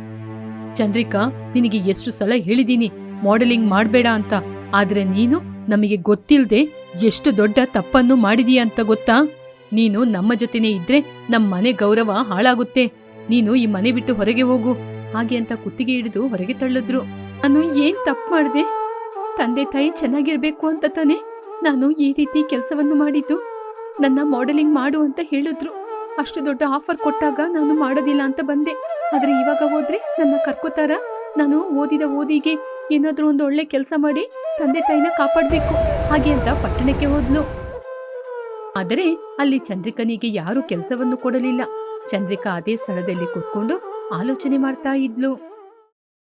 ಚಂದ್ರಿಕಾ, ನಿನಗೆ ಎಷ್ಟು ಸಲ ಹೇಳಿದೀನಿ. ಮಾಡೆಲಿಂಗ್ ಮಾಡಬೇಡ ಅಂತ. ಆದ್ರೆ ನೀನು ನಮಗೆ ಗೊತ್ತಿಲ್ಲದೆ ಎಷ್ಟು ದೊಡ್ಡ ತಪ್ಪನ್ನು ಮಾಡಿದೀಯ ಅಂತ ಗೊತ್ತಾ? ನೀನು ನಮ್ಮ ಜೊತೆನೇ ಇದ್ರೆ ನಮ್ಮ ಮನೆ ಗೌರವ ಹಾಳಾಗುತ್ತೆ. ನೀನು ಈ ಮನೆ ಬಿಟ್ಟು ಹೊರಗೆ ಹೋಗು. ಹಾಗೆ ಅಂತ ಕುತ್ತಿಗೆ ಹಿಡಿದು ಹೊರಗೆ ತಳ್ಳಿದ್ರು. ನಾನು ಏನ್ ತಪ್ಪು ಮಾಡಿದೆ? ತಂದೆ ತಾಯಿ ಚೆನ್ನಾಗಿರ್ಬೇಕು ಅಂತ ತಾನೆ ನಾನು ಈ ರೀತಿ ಕೆಲಸವನ್ನು ಮಾಡಿದ್ದು. ನನ್ನ ಮಾಡೆಲಿಂಗ್ ಮಾಡು ಅಂತ ಹೇಳಿದ್ರು. ಅಷ್ಟು ದೊಡ್ಡ ಆಫರ್ ಕೊಟ್ಟಾಗ ನಾನು ಮಾಡೋದಿಲ್ಲ ಅಂತ ಬಂದೆ. ಆದ್ರೆ ಇವಾಗ ಹೋದ್ರೆ ನನ್ನ ಕರ್ಕೋತಾರ? ನಾನು ಓದಿದ ಓದಿಗೆ ಏನಾದ್ರೂ ಒಂದು ಒಳ್ಳೆ ಕೆಲಸ ಮಾಡಿ ತಂದೆ ತಾಯಿನ ಕಾಪಾಡ್ಬೇಕು. ಹಾಗೆ ಅಂತ ಪಟ್ಟಣಕ್ಕೆ ಹೋದ್ಲು. ಆದರೆ ಅಲ್ಲಿ ಚಂದ್ರಿಕನಿಗೆ ಯಾರು ಕೆಲಸವನ್ನು ಕೊಡಲಿಲ್ಲ. ಚಂದ್ರಿಕಾ ಅದೇ ಸ್ಥಳದಲ್ಲಿ ಕೂತ್ಕೊಂಡು ಆಲೋಚನೆ ಮಾಡ್ತಾ ಇದ್ಲು.